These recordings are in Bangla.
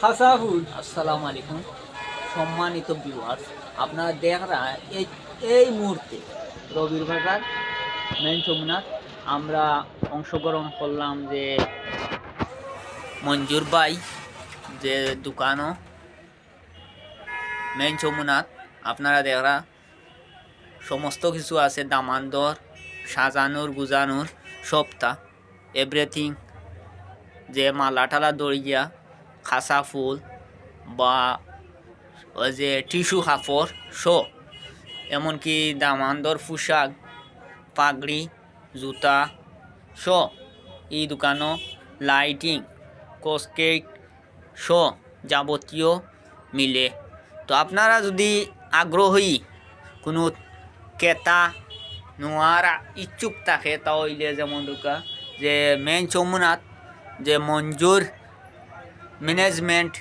খাসাফুল আসসালামু আলাইকুম, সম্মানিত ভিউয়ার্স আপনারা দেখরা এই এই মুহূর্তে রবির বাজার মেন যমুনা আমরা অংশগ্রহণ করলাম যে মঞ্জুর ভাই যে দোকানও মেন যমুনাথ আপনারা দেখরা সমস্ত কিছু আছে, দামান্দর, সাজানোর, গুজানোর, সবটা এভরিথিং যে মালা টালা দড়িয়া খাসা ফুল বা ওই যে টিস্যু কাপড়, শো, এমনকি দামান্দর পোশাক, পাগড়ি, জুতা, শো, এই দোকানও লাইটিং কসকেট শো যাবতীয় মিলে। তো আপনারা যদি আগ্রহী কোনো কেতা নোয়ার ইচ্ছুক থাকে, তাহলে যেমন দোকান যে মেন চমুনাথ, যে মঞ্জুর ম্যানেজমেন্ট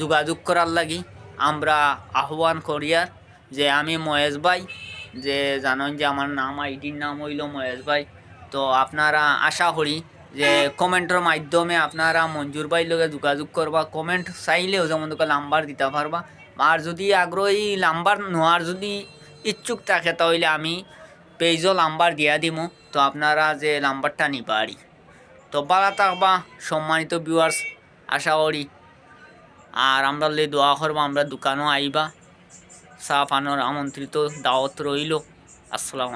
যোগাযোগ করার লাগি আমরা আহ্বান করিয়ার যে আমি মহেশ ভাই, যে জানেন যে আমার নাম, আইডির নাম হইল মহেশ ভাই। তো আপনারা আশা করি যে কমেন্টের মাধ্যমে আপনারা মঞ্জুর ভাই লগে যোগাযোগ করবা কমেন্ট চাইলেও যেমন তোকে নাম্বার দিতে পারবা। আর যদি আগ্রহী নাম্বার নেওয়ার যদি ইচ্ছুক থাকে তাহলে আমি পেজও নাম্বার দিয়া দিমু। তো আপনারা যে নাম্বারটা নিবারি তো বালা থাকবা, সম্মানিত ভিউয়ার্স আশা করি। আর আমরা লে দোয়া করব, আমরা দোকানও আইবা। সাফ আনোর আমন্ত্রিত দাওয়াত রইল। আসসালামু